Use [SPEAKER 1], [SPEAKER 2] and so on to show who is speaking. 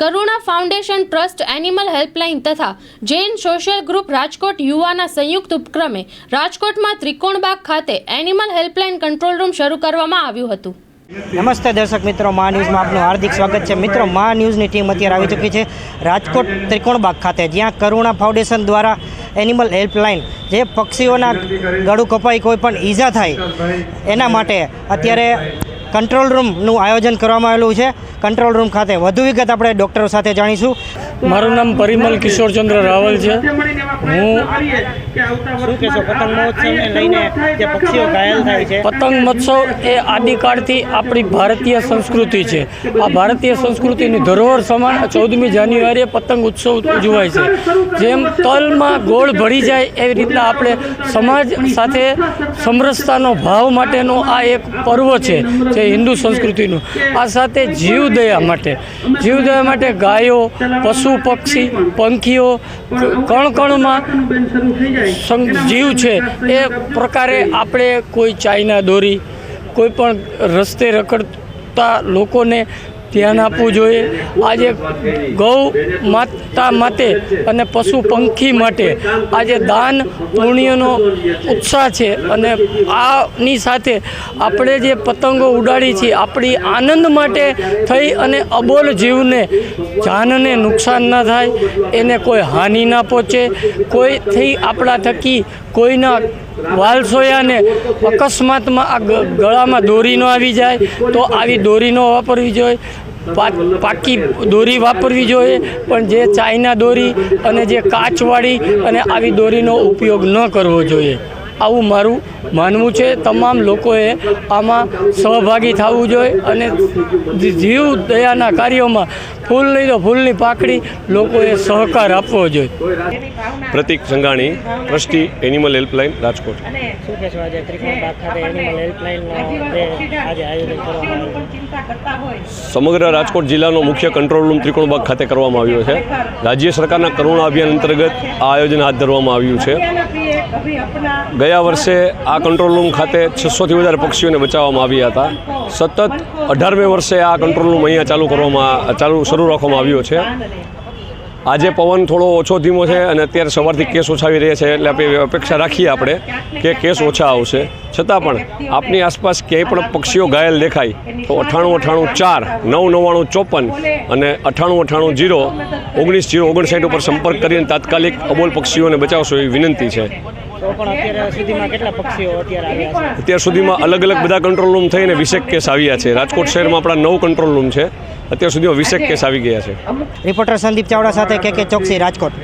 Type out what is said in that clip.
[SPEAKER 1] Karuna foundation trust animal helpline તથા Jain social group Rajkot યુવાના સંયુક્ત ઉપક્રમે રાજકોટમાં ત્રિકોણબાગ ખાતે એનિમલ હેલ્પલાઇન કંટ્રોલ રૂમ શરૂ કરવામાં આવ્યું હતું.
[SPEAKER 2] નમસ્તે દર્શક મિત્રો, મા ન્યૂઝમાં આપનું હાર્દિક સ્વાગત છે. મિત્રો, મા ન્યૂઝની ટીમ અત્યારે આવી ચૂકી છે રાજકોટ ત્રિકોણબાગ ખાતે, જ્યાં કરુણા ફાઉન્ડેશન દ્વારા એનિમલ હેલ્પલાઇન, જે પક્ષીઓના ગળું કપાઈ કોઈ પણ ઈજા થાય, એના માટે અત્યારે કંટ્રોલ રૂમનું આયોજન કરવામાં આવેલું છે. કંટ્રોલ રૂમ ખાતે વધુ વિગત આપણે ડૉક્ટરો સાથે જાણીશું.
[SPEAKER 3] મારું નામ પરિમલ કિશોરચંદ્ર રાવલ છે. હું
[SPEAKER 2] શું કહેશો, પતંગ મહોત્સવને લઈને જે પક્ષીઓ ઘાયલ થાય છે?
[SPEAKER 3] પતંગ મહોત્સવ એ આદિકાળથી આપણી ભારતીય સંસ્કૃતિ છે. આ ભારતીય સંસ્કૃતિની ધરોહર સમાન ચૌદમી જાન્યુઆરીએ પતંગ ઉત્સવ ઉજવાય છે. જેમ તલમાં ગોળ ભળી જાય એવી રીતના આપણે સમાજ સાથે સમરસતાનો ભાવ માટેનો આ એક પર્વ છે જે હિન્દુ સંસ્કૃતિનું. આ સાથે જીવદયા માટે. જીવદયા માટે ગાયો, પશુ, પક્ષી, પંખીઓ, કણકણમાં કણ કણમાં જીવ છે. એ પ્રકારે આપણે કોઈ ચાઇના દોરી, કોઈ પણ રસ્તે રખડતા લોકોને ધ્યાન આપવું જોઈએ. આજે ગૌ માતા માટે અને પશુ પંખી માટે આજે દાન પુણ્યનો ઉત્સાહ છે અને આની સાથે આપણે જે પતંગો ઉડાડી છે, આપણી આનંદ માટે થઈ અને અબોલ જીવને જાનને નુકસાન ન થાય, એને કોઈ હાનિ ના પહોંચે. કોઈથી આપણા થકી કોઈના વાલસોયાને અકસ્માતમાં આ ગળામાં દોરી ન આવી જાય, તો આવી દોરી ન વાપરવી જોઈએ. પાકી દોરી વાપરવી જોઈએ, પણ જે ચાઇના દોરી અને જે કાચવાળી અને આવી દોરીનો ઉપયોગ ન કરવો જોઈએ. આવું મારું માનવું છે. તમામ લોકોએ આમાં સહભાગી થવું જોઈએ અને જીવ દયાના કાર્યોમાં ફૂલ નહીં તો ફૂલની પાકડી લોકોએ સહકાર આપવો જોઈએ.
[SPEAKER 4] Pratik Sanghani trustee animal helpline Rajkot.
[SPEAKER 2] શું કહેશો આજે ત્રિકોણબાગ ખાતે એનિમલ હેલ્પલાઇનનો જે આજે આયોજન કરવામાં આવ્યું?
[SPEAKER 4] સમગ્ર રાજકોટ જિલ્લાનો મુખ્ય કંટ્રોલ રૂમ ત્રિકોણબાગ ખાતે કરવામાં આવ્યો છે. રાજ્ય સરકારના કરુણા અભિયાન અંતર્ગત આ આયોજન હાથ ધરવામાં આવ્યું છે. ગયા વર્ષે આ કંટ્રોલ રૂમ ખાતે છસોથી વધારે પક્ષીઓને બચાવવામાં આવ્યા હતા. સતત અઢારમે વર્ષે આ કંટ્રોલ રૂમ અહીંયા ચાલુ કરવામાં, ચાલુ શરૂ રાખવામાં આવ્યો છે. આજે પવન થોડો ઓછો ધીમો છે અને અત્યારે સવારથી કેસ ઓછા આવી રહ્યા છે એટલે આપણે અપેક્ષા રાખીએ આપણે કે કેસ ઓછા આવશે. છતાં પણ આપની આસપાસ ક્યાંય પણ પક્ષીઓ ઘાયલ દેખાય તો અઠ્ઠાણું અઠ્ઠાણું ચાર નવ નવ્વાણું ચોપન અને અઠ્ઠાણું અઠ્ઠાણું જીરો ઓગણીસ જીરો ઓગણસાઠ ઉપર સંપર્ક કરીને તાત્કાલિક અબોલ પક્ષીઓને બચાવશો એવી વિનંતી
[SPEAKER 2] છે.
[SPEAKER 4] અત્યાર સુધીમાં અલગ અલગ બધા કંટ્રોલ રૂમ થઈને વીસેક કેસ આવ્યા છે. રાજકોટ શહેરમાં આપણા નવ કંટ્રોલ રૂમ છે. અત્યાર સુધીમાં વીસેક કેસ આવી ગયા છે.
[SPEAKER 2] રિપોર્ટર સંદીપ ચાવડા સાથે કે કે ચોકસી રાજકોટ.